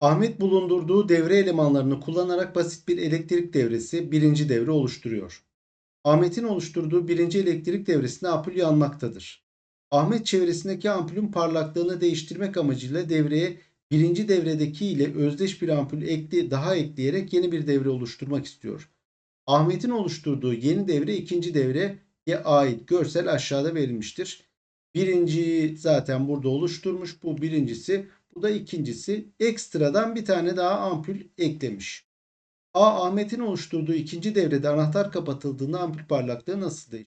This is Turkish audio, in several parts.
Ahmet bulundurduğu devre elemanlarını kullanarak basit bir elektrik devresi birinci devre oluşturuyor. Ahmet'in oluşturduğu birinci elektrik devresinde ampul yanmaktadır. Ahmet çevresindeki ampulün parlaklığını değiştirmek amacıyla devreye birinci devredeki ile özdeş bir ampul ekli, daha ekleyerek yeni bir devre oluşturmak istiyor. Ahmet'in oluşturduğu yeni devre ikinci devreye ait görsel aşağıda verilmiştir. Birinciyi zaten burada oluşturmuş. Bu birincisi. Bu da ikincisi. Ekstradan bir tane daha ampul eklemiş. A. Ahmet'in oluşturduğu ikinci devrede anahtar kapatıldığında ampul parlaklığı nasıl değişir?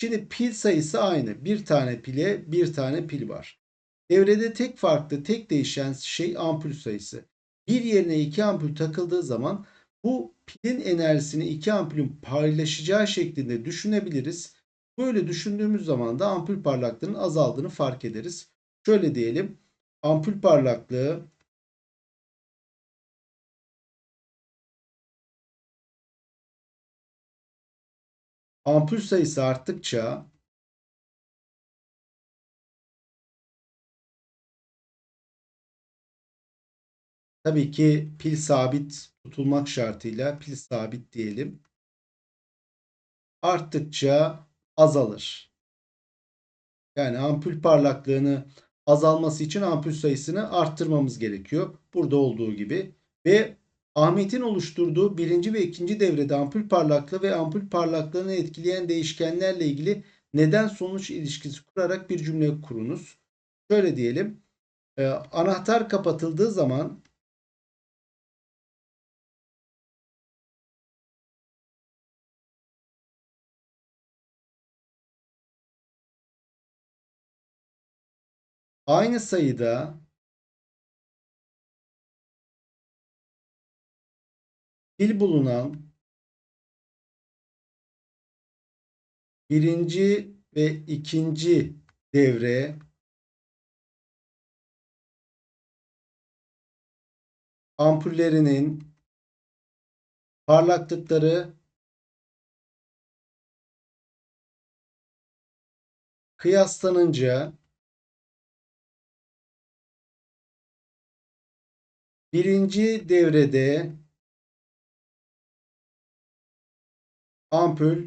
Şimdi pil sayısı aynı. Bir tane pile bir tane pil var. Devrede tek farklı, tek değişen şey ampul sayısı. Bir yerine iki ampul takıldığı zaman bu pilin enerjisini iki ampulün paylaşacağı şeklinde düşünebiliriz. Böyle düşündüğümüz zaman da ampul parlaklığının azaldığını fark ederiz. Şöyle diyelim. Ampul parlaklığı ampul sayısı arttıkça tabii ki pil sabit tutulmak şartıyla pil sabit diyelim. Arttıkça azalır. Yani ampul parlaklığını azalması için ampul sayısını arttırmamız gerekiyor. Burada olduğu gibi. Ve Ahmet'in oluşturduğu birinci ve ikinci devrede ampul parlaklığı ve ampul parlaklığını etkileyen değişkenlerle ilgili neden sonuç ilişkisi kurarak bir cümle kurunuz. Şöyle diyelim. E, anahtar kapatıldığı zaman aynı sayıda pil bulunan birinci ve ikinci devre ampullerinin parlaklıkları kıyaslanınca birinci devrede ampul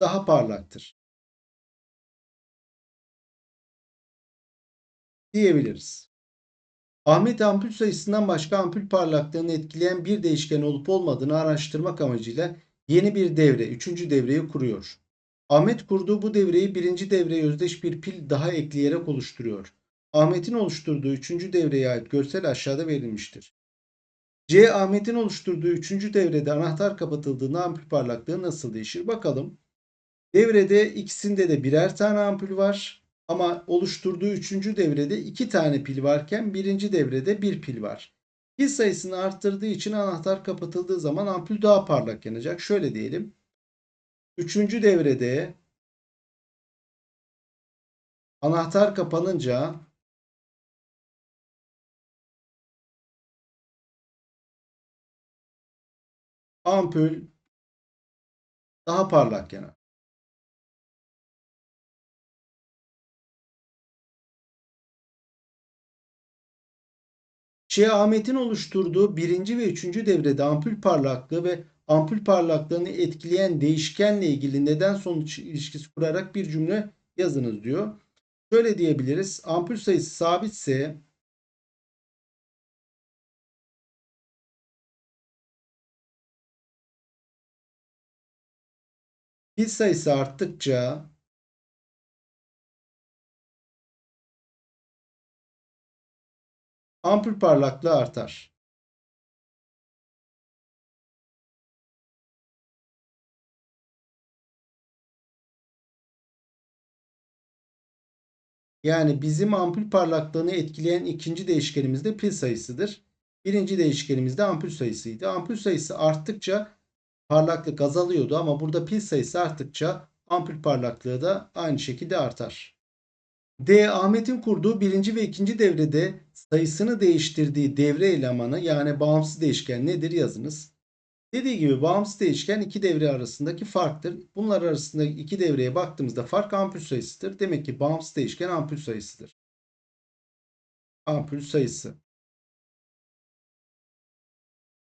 daha parlaktır. Diyebiliriz. Ahmet ampul sayısından başka ampul parlaklığını etkileyen bir değişken olup olmadığını araştırmak amacıyla yeni bir devre, üçüncü devreyi kuruyor. Ahmet kurduğu bu devreyi birinci devreye özdeş bir pil daha ekleyerek oluşturuyor. Ahmet'in oluşturduğu üçüncü devreye ait görsel aşağıda verilmiştir. C. Ahmet'in oluşturduğu üçüncü devrede anahtar kapatıldığında ampul parlaklığı nasıl değişir? Bakalım. Devrede ikisinde de birer tane ampul var. Ama oluşturduğu üçüncü devrede iki tane pil varken birinci devrede bir pil var. Pil sayısını arttırdığı için anahtar kapatıldığı zaman ampul daha parlak yanacak. Şöyle diyelim. Üçüncü devrede anahtar kapanınca ampul daha parlak yanar. Şey Ahmet'in oluşturduğu birinci ve üçüncü devrede ampul parlaklığı ve ampul parlaklığını etkileyen değişkenle ilgili neden sonuç ilişkisi kurarak bir cümle yazınız diyor. Şöyle diyebiliriz. Ampul sayısı sabitse pil sayısı arttıkça ampul parlaklığı artar. Yani bizim ampul parlaklığını etkileyen ikinci değişkenimiz de pil sayısıdır. Birinci değişkenimiz de ampul sayısıydı. Ampul sayısı arttıkça parlaklık azalıyordu ama burada pil sayısı arttıkça ampul parlaklığı da aynı şekilde artar. D. Ahmet'in kurduğu birinci ve ikinci devrede sayısını değiştirdiği devre elemanı yani bağımsız değişken nedir yazınız. Dediği gibi bağımsız değişken iki devre arasındaki farktır. Bunlar arasındaki iki devreye baktığımızda fark ampul sayısıdır. Demek ki bağımsız değişken ampul sayısıdır. ampul sayısı.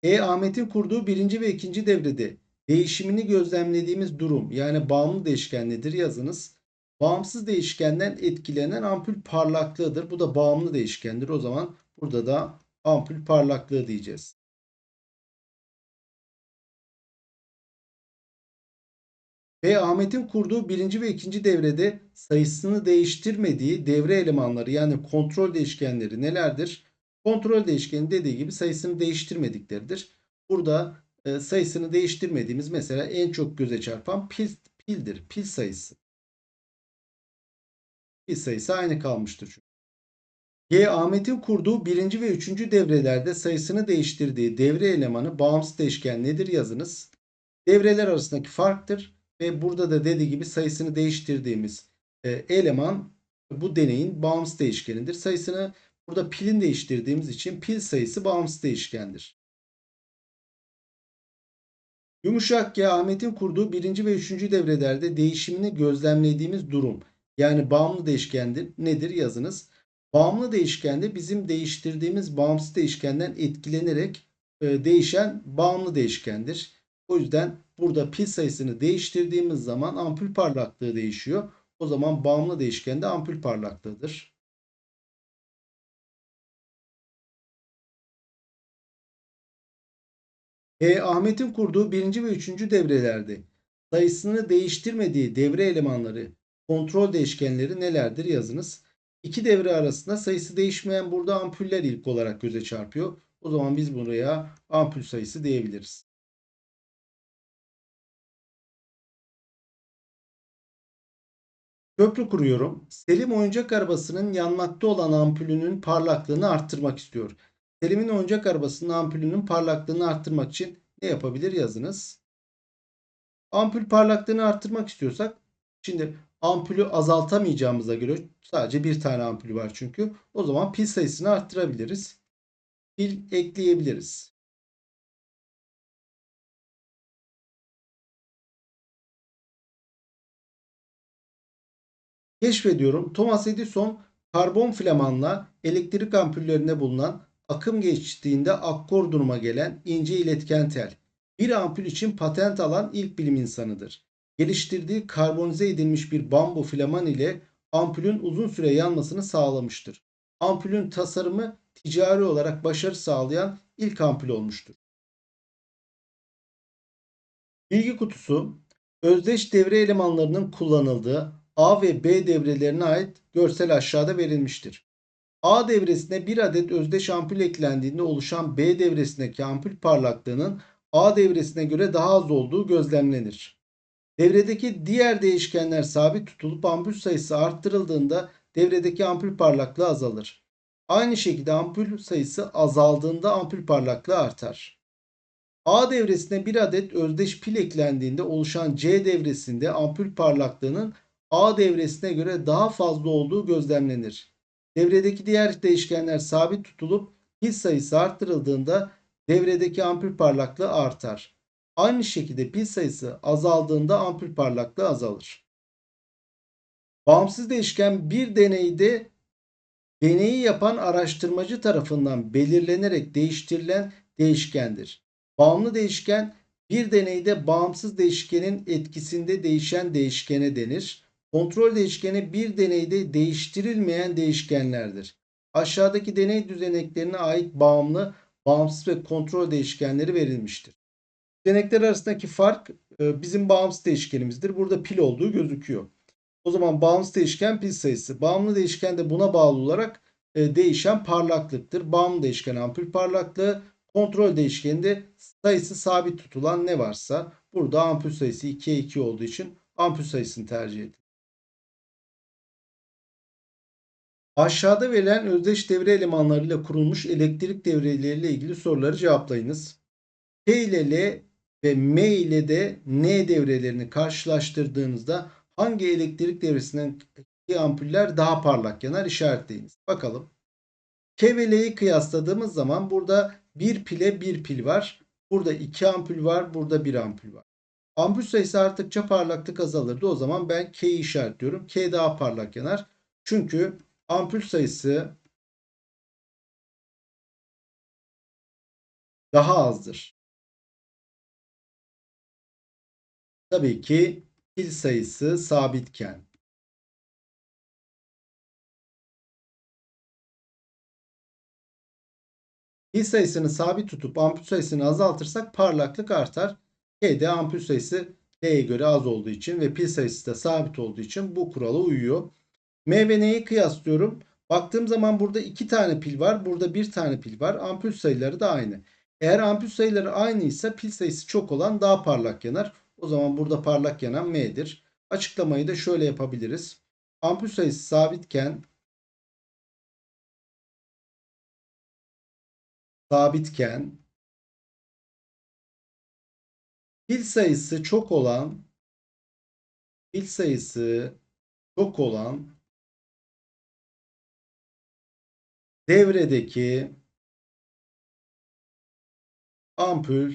E Ahmet'in kurduğu birinci ve ikinci devrede değişimini gözlemlediğimiz durum yani bağımlı değişken nedir yazınız. Bağımsız değişkenden etkilenen ampul parlaklığıdır. Bu da bağımlı değişkendir. O zaman burada da ampul parlaklığı diyeceğiz. Ve Ahmet'in kurduğu birinci ve ikinci devrede sayısını değiştirmediği devre elemanları yani kontrol değişkenleri nelerdir? Kontrol değişkeni dediği gibi sayısını değiştirmedikleridir. Burada e, sayısını değiştirmediğimiz mesela en çok göze çarpan pil, pildir. Pil sayısı. Pil sayısı aynı kalmıştır çünkü. G Ahmet'in kurduğu birinci ve üçüncü devrelerde sayısını değiştirdiği devre elemanı bağımsız değişken nedir yazınız. Devreler arasındaki farktır ve burada da dediği gibi sayısını değiştirdiğimiz e, eleman bu deneyin bağımsız değişkenidir. Sayısını burada pilin değiştirdiğimiz için pil sayısı bağımsız değişkendir. Yumuşak G Ahmet'in kurduğu birinci ve üçüncü devrelerde değişimini gözlemlediğimiz durum yani bağımlı değişkendir. Nedir yazınız. Bağımlı değişkende bizim değiştirdiğimiz bağımsız değişkenden etkilenerek e, değişen bağımlı değişkendir. O yüzden burada pil sayısını değiştirdiğimiz zaman ampul parlaklığı değişiyor. O zaman bağımlı değişken de ampul parlaklığıdır. E, Ahmet'in kurduğu birinci ve üçüncü devrelerde sayısını değiştirmediği devre elemanları kontrol değişkenleri nelerdir yazınız. İki devre arasında sayısı değişmeyen burada ampuller ilk olarak göze çarpıyor. O zaman biz buraya ampul sayısı diyebiliriz. Köprü kuruyorum. Selim oyuncak arabasının yanmakta olan ampulünün parlaklığını arttırmak istiyor. Selim'in oyuncak arabasının ampulünün parlaklığını arttırmak için ne yapabilir yazınız. Ampul parlaklığını arttırmak istiyorsak şimdi ampulü azaltamayacağımıza göre sadece bir tane ampul var çünkü. O zaman pil sayısını arttırabiliriz. Pil ekleyebiliriz. Keşfediyorum. Thomas Edison karbon flamanla elektrik ampullerinde bulunan akım geçtiğinde akkor duruma gelen ince iletken tel. Bir ampul için patent alan ilk bilim insanıdır. Geliştirdiği karbonize edilmiş bir bambu flaman ile ampulün uzun süre yanmasını sağlamıştır. Ampulün tasarımı ticari olarak başarı sağlayan ilk ampul olmuştur. Bilgi kutusu özdeş devre elemanlarının kullanıldığı A ve B devrelerine ait görsel aşağıda verilmiştir. A devresine bir adet özdeş ampul eklendiğinde oluşan B devresindeki ampul parlaklığının A devresine göre daha az olduğu gözlemlenir. Devredeki diğer değişkenler sabit tutulup ampul sayısı arttırıldığında devredeki ampul parlaklığı azalır. Aynı şekilde ampul sayısı azaldığında ampul parlaklığı artar. A devresine bir adet özdeş pil eklendiğinde oluşan C devresinde ampul parlaklığının A devresine göre daha fazla olduğu gözlemlenir. Devredeki diğer değişkenler sabit tutulup pil sayısı arttırıldığında devredeki ampul parlaklığı artar. Aynı şekilde pil sayısı azaldığında ampul parlaklığı azalır. Bağımsız değişken bir deneyde deneyi yapan araştırmacı tarafından belirlenerek değiştirilen değişkendir. Bağımlı değişken bir deneyde bağımsız değişkenin etkisinde değişen değişkene denir. Kontrol değişkeni bir deneyde değiştirilmeyen değişkenlerdir. Aşağıdaki deney düzeneklerine ait bağımlı, bağımsız ve kontrol değişkenleri verilmiştir. Düzenekler arasındaki fark e, bizim bağımsız değişkenimizdir. Burada pil olduğu gözüküyor. O zaman bağımsız değişken pil sayısı. Bağımlı değişken de buna bağlı olarak e, değişen parlaklıktır. Bağımlı değişken ampul parlaklığı, kontrol değişkeni de sayısı sabit tutulan ne varsa. Burada ampul sayısı 2'ye 2 olduğu için ampul sayısını tercih edin. Aşağıda verilen özdeş devre elemanlarıyla kurulmuş elektrik devreleriyle ilgili soruları cevaplayınız. K ile L ve M ile de N devrelerini karşılaştırdığınızda hangi elektrik devresinden ampuller daha parlak yanar işaretleyiniz. Bakalım. K ve L'yi kıyasladığımız zaman burada bir pile bir pil var. Burada iki ampul var. Burada bir ampul var. Ampul sayısı arttıkça parlaklık azalırdı. O zaman ben K'yi işaretliyorum. K daha parlak yanar. Çünkü ampul sayısı daha azdır. Tabii ki pil sayısı sabitken. Pil sayısını sabit tutup ampul sayısını azaltırsak parlaklık artar. G'de ampul sayısı D'ye göre az olduğu için ve pil sayısı da sabit olduğu için bu kurala uyuyor. M ve N'yi kıyaslıyorum. Baktığım zaman burada iki tane pil var. Burada bir tane pil var. Ampul sayıları da aynı. Eğer ampul sayıları aynıysa pil sayısı çok olan daha parlak yanar. O zaman burada parlak yanan M'dir. Açıklamayı da şöyle yapabiliriz. Ampul sayısı sabitken sabitken pil sayısı çok olan pil sayısı çok olan devredeki ampul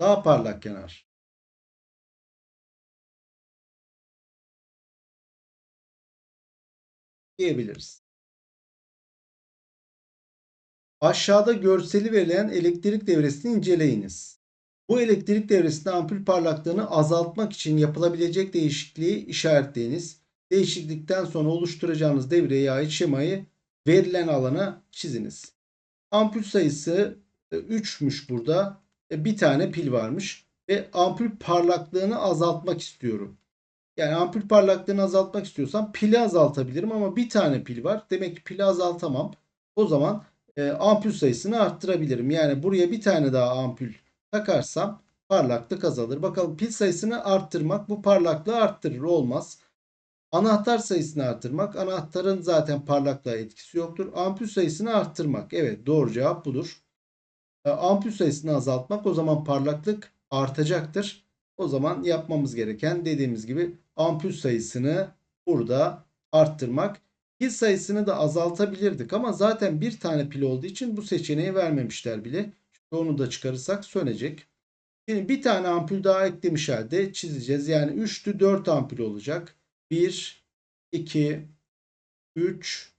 daha parlak yanar. diyebiliriz. Aşağıda görseli verilen elektrik devresini inceleyiniz. Bu elektrik devresinde ampul parlaklığını azaltmak için yapılabilecek değişikliği işaretleyiniz. Değişiklikten sonra oluşturacağınız devreye ait şemayı verilen alana çiziniz. Ampul sayısı 3'müş burada. E, bir tane pil varmış ve ampul parlaklığını azaltmak istiyorum. Yani ampul parlaklığını azaltmak istiyorsam pili azaltabilirim ama bir tane pil var. Demek ki pili azaltamam. O zaman e, ampul sayısını arttırabilirim. Yani buraya bir tane daha ampul takarsam parlaklık azalır. Bakalım pil sayısını arttırmak bu parlaklığı arttırır olmaz. Anahtar sayısını arttırmak. Anahtarın zaten parlaklığa etkisi yoktur. Ampul sayısını arttırmak. Evet doğru cevap budur. E, ampul sayısını azaltmak o zaman parlaklık artacaktır. O zaman yapmamız gereken dediğimiz gibi ampul sayısını burada arttırmak. Pil sayısını da azaltabilirdik ama zaten bir tane pil olduğu için bu seçeneği vermemişler bile. Çünkü onu da çıkarırsak sönecek. Şimdi bir tane ampul daha eklemiş halde çizeceğiz. Yani 3'lü 4 ampul olacak. 1, 2, 3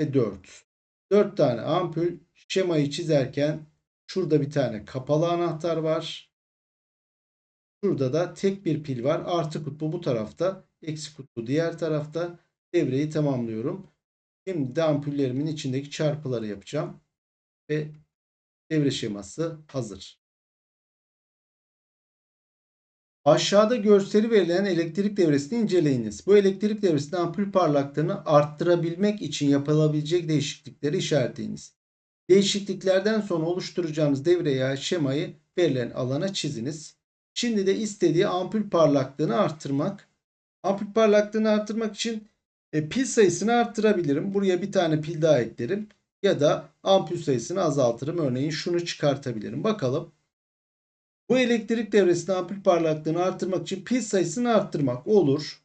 ve 4. 4 tane ampul şemayı çizerken şurada bir tane kapalı anahtar var. Şurada da tek bir pil var. Artı kutbu bu tarafta. Eksi kutbu diğer tarafta. Devreyi tamamlıyorum. Şimdi de ampullerimin içindeki çarpıları yapacağım. Ve devre şeması hazır. Aşağıda gösteri verilen elektrik devresini inceleyiniz. Bu elektrik devresinde ampul parlaklığını arttırabilmek için yapılabilecek değişiklikleri işaretleyiniz. Değişikliklerden sonra oluşturacağınız devreye şemayı verilen alana çiziniz. Şimdi de istediği ampul parlaklığını arttırmak. Ampul parlaklığını arttırmak için e, pil sayısını arttırabilirim. Buraya bir tane pil daha eklerim. Ya da ampul sayısını azaltırım. Örneğin şunu çıkartabilirim. Bakalım. Bu elektrik devresinde ampul parlaklığını arttırmak için pil sayısını arttırmak olur.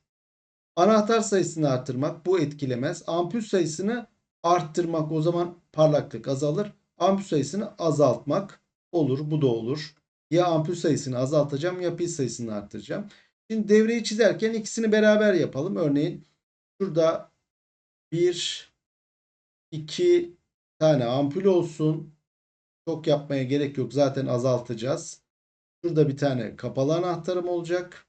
Anahtar sayısını arttırmak bu etkilemez. Ampul sayısını arttırmak o zaman parlaklık azalır. Ampul sayısını azaltmak olur. Bu da olur. Ya ampul sayısını azaltacağım ya pil sayısını arttıracağım. Şimdi devreyi çizerken ikisini beraber yapalım. Örneğin şurada bir, iki tane ampul olsun. Çok yapmaya gerek yok. Zaten azaltacağız. Şurada bir tane kapalı anahtarım olacak.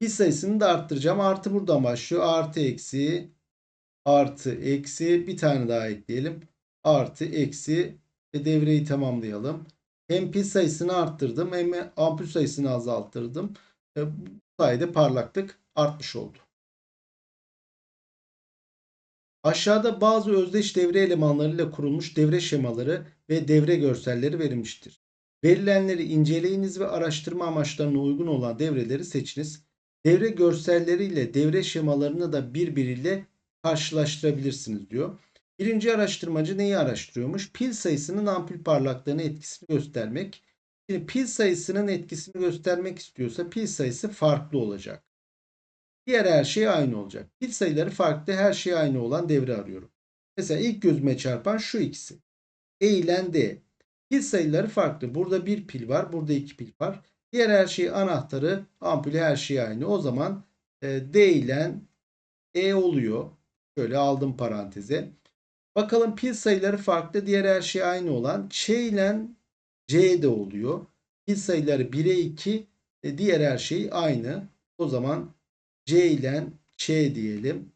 Pil sayısını da arttıracağım. Artı buradan başlıyor. Artı eksi artı eksi bir tane daha ekleyelim. Artı eksi ve devreyi tamamlayalım. Hem pil sayısını arttırdım hem ampul sayısını azalttırdım. Bu sayede parlaklık artmış oldu. Aşağıda bazı özdeş devre elemanlarıyla kurulmuş devre şemaları ve devre görselleri verilmiştir. Verilenleri inceleyiniz ve araştırma amaçlarına uygun olan devreleri seçiniz. Devre görselleriyle devre şemalarını da birbiriyle karşılaştırabilirsiniz diyor. Birinci araştırmacı neyi araştırıyormuş? Pil sayısının ampul parlaklığına etkisini göstermek. Şimdi pil sayısının etkisini göstermek istiyorsa pil sayısı farklı olacak. Diğer her şey aynı olacak. Pil sayıları farklı her şey aynı olan devre arıyorum. Mesela ilk gözüme çarpan şu ikisi. E ile D. Pil sayıları farklı. Burada bir pil var. Burada iki pil var. Diğer her şey anahtarı, ampulü her şey aynı. O zaman e, D E oluyor. Şöyle aldım paranteze. Bakalım pil sayıları farklı. Diğer her şey aynı olan Ç ile C de oluyor. Pil sayıları 1'e 2. E, diğer her şey aynı. O zaman C ile Ç diyelim.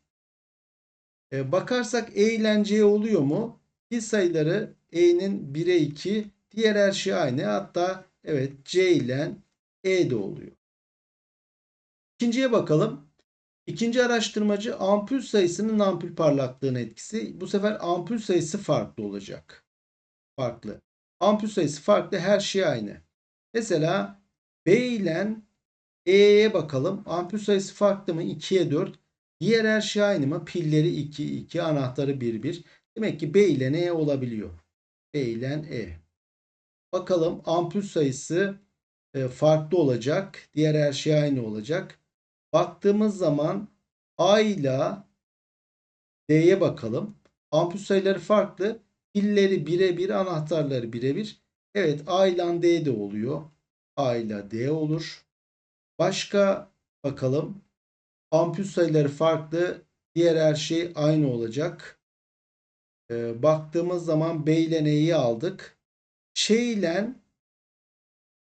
E, bakarsak E ile C oluyor mu? Pil sayıları E'nin 1'e 2. Diğer her şey aynı. Hatta evet C ile E de oluyor. İkinciye bakalım. İkinci araştırmacı ampul sayısının ampul parlaklığına etkisi. Bu sefer ampul sayısı farklı olacak. Farklı. Ampul sayısı farklı. Her şey aynı. Mesela B ile E'ye bakalım. Ampul sayısı farklı mı? 2'ye 4. Diğer her şey aynı mı? Pilleri 2, 2, anahtarı 1, 1. Demek ki B ile E olabiliyor. B ile E. Bakalım ampul sayısı e, farklı olacak. Diğer her şey aynı olacak. Baktığımız zaman A ile D'ye bakalım. Ampul sayıları farklı. Pilleri birebir, anahtarları birebir. Evet A ile D de oluyor. A ile D olur. Başka bakalım. Ampul sayıları farklı. Diğer her şey aynı olacak. Ee, baktığımız zaman B ile N'yi aldık. Ç ile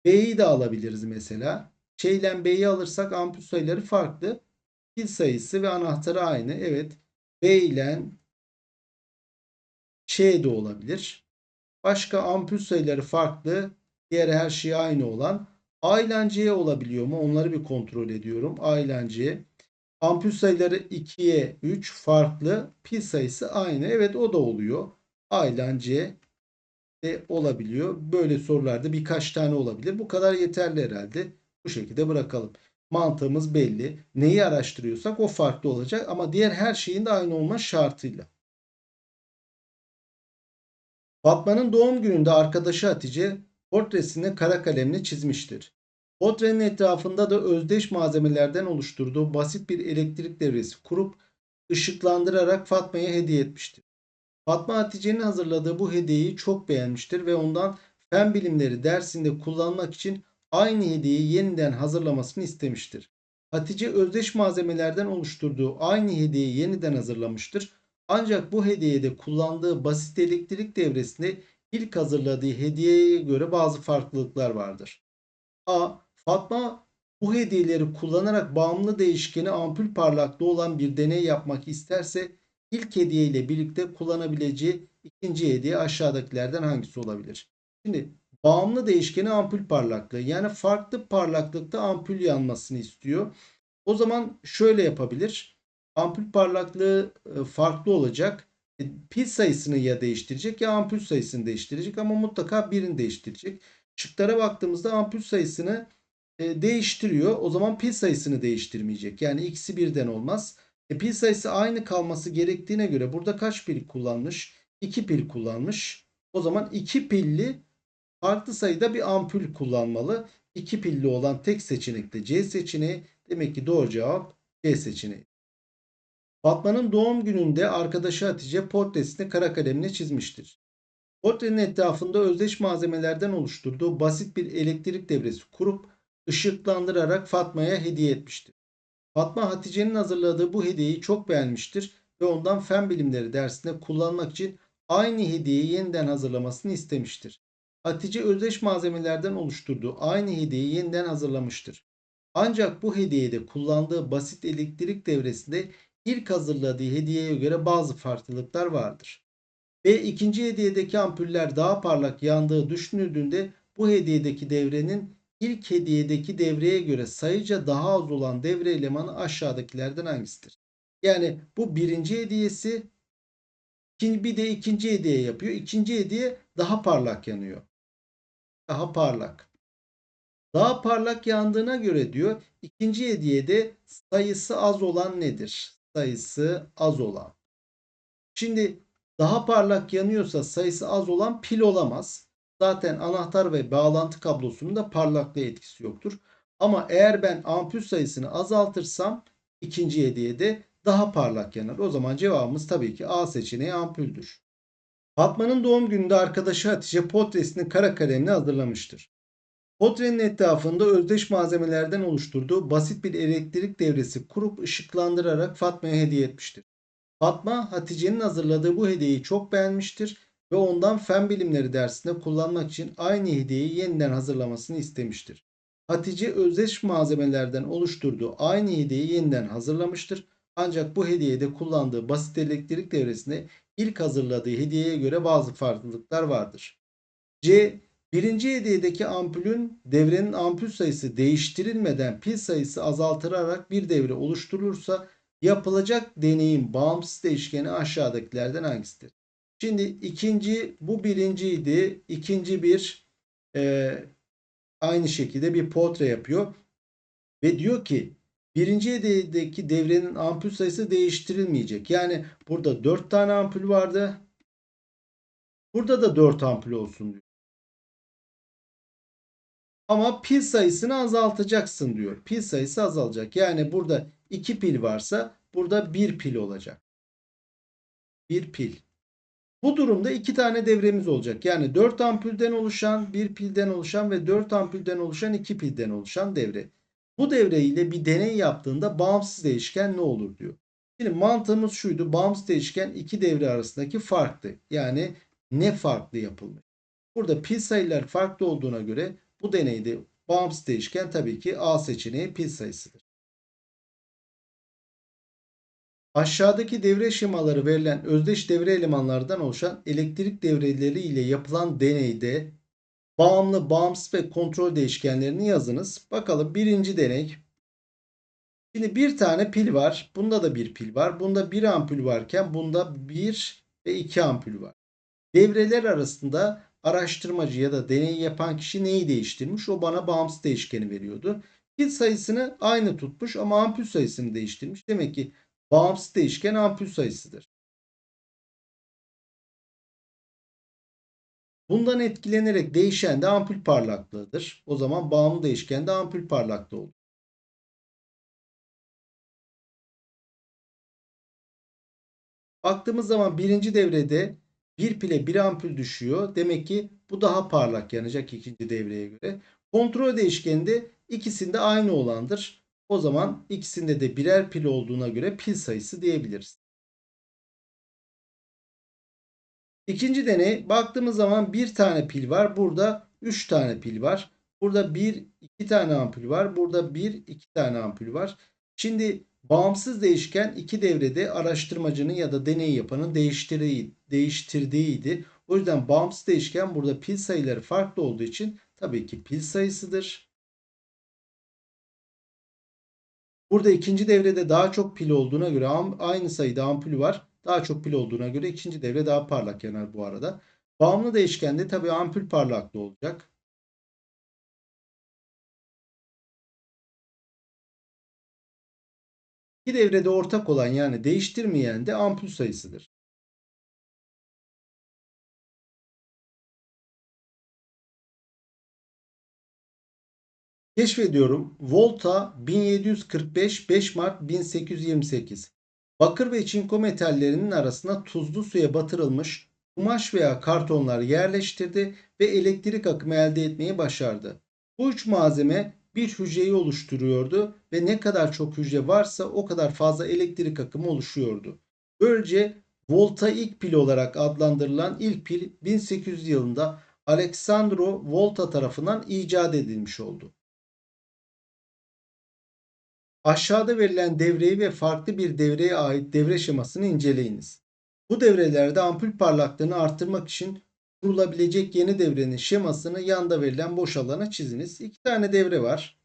B'yi de alabiliriz mesela. Ç ile B'yi alırsak ampul sayıları farklı. Pil sayısı ve anahtarı aynı. Evet. B ile Ç de olabilir. Başka ampul sayıları farklı. Diğer her şey aynı olan. A ile C olabiliyor mu? Onları bir kontrol ediyorum. A ile C. Ampul sayıları 2'ye 3 farklı. Pil sayısı aynı. Evet o da oluyor. A ile C de olabiliyor. Böyle sorularda birkaç tane olabilir. Bu kadar yeterli herhalde. Bu şekilde bırakalım. Mantığımız belli. Neyi araştırıyorsak o farklı olacak ama diğer her şeyin de aynı olma şartıyla. Fatma'nın doğum gününde arkadaşı Hatice portresini kara kalemle çizmiştir. Portrenin etrafında da özdeş malzemelerden oluşturduğu basit bir elektrik devresi kurup ışıklandırarak Fatma'ya hediye etmiştir. Fatma Hatice'nin hazırladığı bu hediyeyi çok beğenmiştir ve ondan fen bilimleri dersinde kullanmak için aynı hediyeyi yeniden hazırlamasını istemiştir. Hatice özdeş malzemelerden oluşturduğu aynı hediyeyi yeniden hazırlamıştır. Ancak bu hediyede kullandığı basit elektrik devresinde ilk hazırladığı hediyeye göre bazı farklılıklar vardır. A. Fatma bu hediyeleri kullanarak bağımlı değişkeni ampul parlaklığı olan bir deney yapmak isterse ilk hediye ile birlikte kullanabileceği ikinci hediye aşağıdakilerden hangisi olabilir? Şimdi bağımlı değişkeni ampul parlaklığı yani farklı parlaklıkta ampul yanmasını istiyor. O zaman şöyle yapabilir. Ampul parlaklığı e, farklı olacak. E, pil sayısını ya değiştirecek ya ampul sayısını değiştirecek ama mutlaka birini değiştirecek. Şıklara baktığımızda ampul sayısını değiştiriyor. O zaman pil sayısını değiştirmeyecek. Yani ikisi birden olmaz. E, pil sayısı aynı kalması gerektiğine göre burada kaç pil kullanmış? 2 pil kullanmış. O zaman 2 pilli farklı sayıda bir ampul kullanmalı. 2 pilli olan tek seçenek de C seçeneği. Demek ki doğru cevap C seçeneği. Fatma'nın doğum gününde arkadaşı Hatice portresini kara kalemle çizmiştir. Portrenin etrafında özdeş malzemelerden oluşturduğu basit bir elektrik devresi kurup ışıklandırarak Fatma'ya hediye etmiştir. Fatma Hatice'nin hazırladığı bu hediyeyi çok beğenmiştir ve ondan fen bilimleri dersinde kullanmak için aynı hediyeyi yeniden hazırlamasını istemiştir. Hatice özdeş malzemelerden oluşturduğu aynı hediyeyi yeniden hazırlamıştır. Ancak bu hediyede kullandığı basit elektrik devresinde ilk hazırladığı hediyeye göre bazı farklılıklar vardır. Ve ikinci hediyedeki ampuller daha parlak yandığı düşünüldüğünde bu hediyedeki devrenin ilk hediyedeki devreye göre sayıca daha az olan devre elemanı aşağıdakilerden hangisidir? Yani bu birinci hediyesi bir de ikinci hediye yapıyor. İkinci hediye daha parlak yanıyor. Daha parlak. Daha parlak yandığına göre diyor ikinci hediyede sayısı az olan nedir? Sayısı az olan. Şimdi daha parlak yanıyorsa sayısı az olan pil olamaz. Zaten anahtar ve bağlantı kablosunun da parlaklığı etkisi yoktur. Ama eğer ben ampul sayısını azaltırsam ikinci hediyede daha parlak yanar. O zaman cevabımız tabii ki A seçeneği ampuldür. Fatma'nın doğum gününde arkadaşı Hatice potresini kara kalemle hazırlamıştır. Potrenin etrafında özdeş malzemelerden oluşturduğu basit bir elektrik devresi kurup ışıklandırarak Fatma'ya hediye etmiştir. Fatma Hatice'nin hazırladığı bu hediyeyi çok beğenmiştir ve ondan fen bilimleri dersinde kullanmak için aynı hediyeyi yeniden hazırlamasını istemiştir. Hatice özdeş malzemelerden oluşturduğu aynı hediyeyi yeniden hazırlamıştır. Ancak bu hediyede kullandığı basit elektrik devresinde ilk hazırladığı hediyeye göre bazı farklılıklar vardır. C. Birinci hediyedeki ampulün devrenin ampul sayısı değiştirilmeden pil sayısı azaltılarak bir devre oluşturulursa yapılacak deneyin bağımsız değişkeni aşağıdakilerden hangisidir? Şimdi ikinci bu birinciydi. İkinci bir e, aynı şekilde bir portre yapıyor. Ve diyor ki birinci hediyedeki devrenin ampul sayısı değiştirilmeyecek. Yani burada 4 tane ampul vardı. Burada da 4 ampul olsun diyor. Ama pil sayısını azaltacaksın diyor. Pil sayısı azalacak. Yani burada 2 pil varsa burada 1 pil olacak. 1 pil. Bu durumda iki tane devremiz olacak. Yani 4 ampulden oluşan, 1 pilden oluşan ve 4 ampulden oluşan 2 pilden oluşan devre. Bu devre ile bir deney yaptığında bağımsız değişken ne olur diyor. Şimdi mantığımız şuydu. Bağımsız değişken iki devre arasındaki farktı. Yani ne farklı yapılmış. Burada pil sayılar farklı olduğuna göre bu deneyde bağımsız değişken tabii ki A seçeneği pil sayısıdır. Aşağıdaki devre şemaları verilen özdeş devre elemanlardan oluşan elektrik devreleri ile yapılan deneyde bağımlı, bağımsız ve kontrol değişkenlerini yazınız. Bakalım birinci deney. Şimdi bir tane pil var. Bunda da bir pil var. Bunda bir ampul varken bunda bir ve iki ampul var. Devreler arasında araştırmacı ya da deney yapan kişi neyi değiştirmiş? O bana bağımsız değişkeni veriyordu. Pil sayısını aynı tutmuş ama ampul sayısını değiştirmiş. Demek ki bağımsız değişken ampul sayısıdır. Bundan etkilenerek değişen de ampul parlaklığıdır. O zaman bağımlı değişken de ampul parlaklığı olur. Baktığımız zaman birinci devrede bir pile bir ampul düşüyor. Demek ki bu daha parlak yanacak ikinci devreye göre. Kontrol değişkeni ikisinde aynı olandır. O zaman ikisinde de birer pil olduğuna göre pil sayısı diyebiliriz. İkinci deney baktığımız zaman bir tane pil var. Burada üç tane pil var. Burada bir iki tane ampul var. Burada bir iki tane ampul var. Şimdi bağımsız değişken iki devrede araştırmacının ya da deney yapanın değiştirdiği, değiştirdiğiydi. O yüzden bağımsız değişken burada pil sayıları farklı olduğu için tabii ki pil sayısıdır. Burada ikinci devrede daha çok pil olduğuna göre aynı sayıda ampul var. Daha çok pil olduğuna göre ikinci devre daha parlak yanar bu arada. Bağımlı değişkende tabi ampul parlaklığı olacak. İki devrede ortak olan yani değiştirmeyen de ampul sayısıdır. Keşfediyorum. Volta 1745 5 Mart 1828. Bakır ve çinko metallerinin arasına tuzlu suya batırılmış kumaş veya kartonlar yerleştirdi ve elektrik akımı elde etmeyi başardı. Bu üç malzeme bir hücreyi oluşturuyordu ve ne kadar çok hücre varsa o kadar fazla elektrik akımı oluşuyordu. Böylece voltaik pil olarak adlandırılan ilk pil 1800 yılında Alexandro Volta tarafından icat edilmiş oldu. Aşağıda verilen devreyi ve farklı bir devreye ait devre şemasını inceleyiniz. Bu devrelerde ampul parlaklığını arttırmak için kurulabilecek yeni devrenin şemasını yanda verilen boş alana çiziniz. İki tane devre var.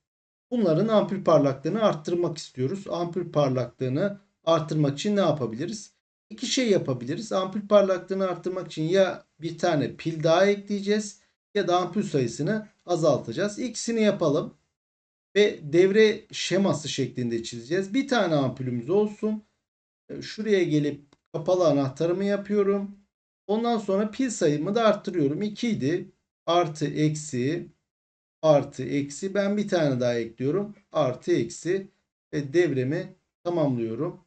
Bunların ampul parlaklığını arttırmak istiyoruz. Ampul parlaklığını arttırmak için ne yapabiliriz? İki şey yapabiliriz. Ampul parlaklığını arttırmak için ya bir tane pil daha ekleyeceğiz ya da ampul sayısını azaltacağız. İkisini yapalım ve devre şeması şeklinde çizeceğiz. Bir tane ampulümüz olsun. E, şuraya gelip kapalı anahtarımı yapıyorum. Ondan sonra pil sayımı da arttırıyorum. 2 idi. Artı eksi artı eksi. Ben bir tane daha ekliyorum. Artı eksi ve devremi tamamlıyorum.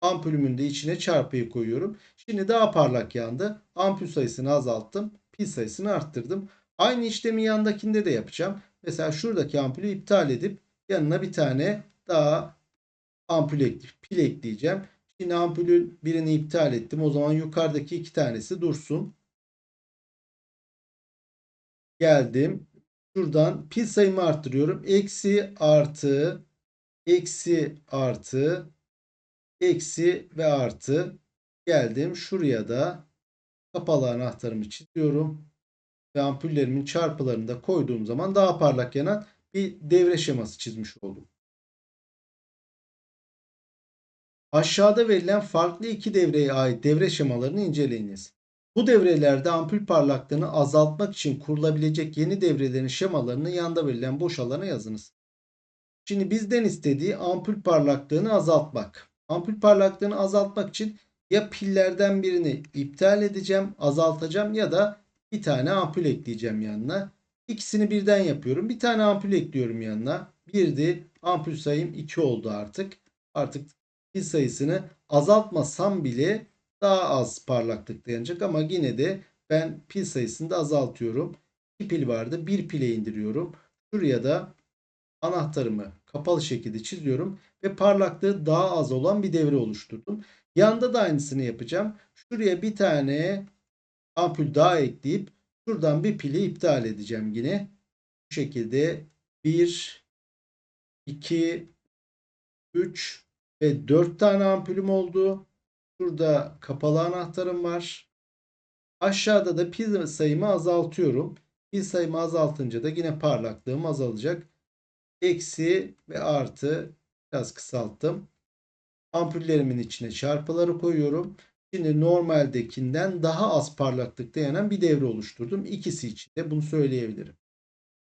Ampulümün de içine çarpıyı koyuyorum. Şimdi daha parlak yandı. Ampul sayısını azalttım. Pil sayısını arttırdım. Aynı işlemi yandakinde de yapacağım. Mesela şuradaki ampulü iptal edip yanına bir tane daha ampul ekleyip pil ekleyeceğim. Şimdi ampulün birini iptal ettim. O zaman yukarıdaki iki tanesi dursun. Geldim. Şuradan pil sayımı arttırıyorum. Eksi artı eksi artı eksi ve artı geldim. Şuraya da kapalı anahtarımı çiziyorum. Ve ampullerimin çarpılarını da koyduğum zaman daha parlak yanan bir devre şeması çizmiş oldum. Aşağıda verilen farklı iki devreye ait devre şemalarını inceleyiniz. Bu devrelerde ampul parlaklığını azaltmak için kurulabilecek yeni devrelerin şemalarını yanda verilen boş alana yazınız. Şimdi bizden istediği ampul parlaklığını azaltmak. Ampul parlaklığını azaltmak için ya pillerden birini iptal edeceğim, azaltacağım ya da bir tane ampul ekleyeceğim yanına. İkisini birden yapıyorum. Bir tane ampul ekliyorum yanına. Birdi. Ampul sayım 2 oldu artık. Artık pil sayısını azaltmasam bile daha az parlaklık dayanacak ama yine de ben pil sayısını da azaltıyorum. 2 pil vardı. 1 pile indiriyorum. Şuraya da anahtarımı kapalı şekilde çiziyorum ve parlaklığı daha az olan bir devre oluşturdum. Yanda da aynısını yapacağım. Şuraya bir tane ampul daha ekleyip şuradan bir pili iptal edeceğim yine. Bu şekilde 1 2 3 ve 4 tane ampulüm oldu. Şurada kapalı anahtarım var. Aşağıda da pil sayımı azaltıyorum. Pil sayımı azaltınca da yine parlaklığım azalacak. Eksi ve artı biraz kısalttım. Ampullerimin içine çarpıları koyuyorum. Şimdi normaldekinden daha az parlaklıkta yanan bir devre oluşturdum. İkisi için de bunu söyleyebilirim.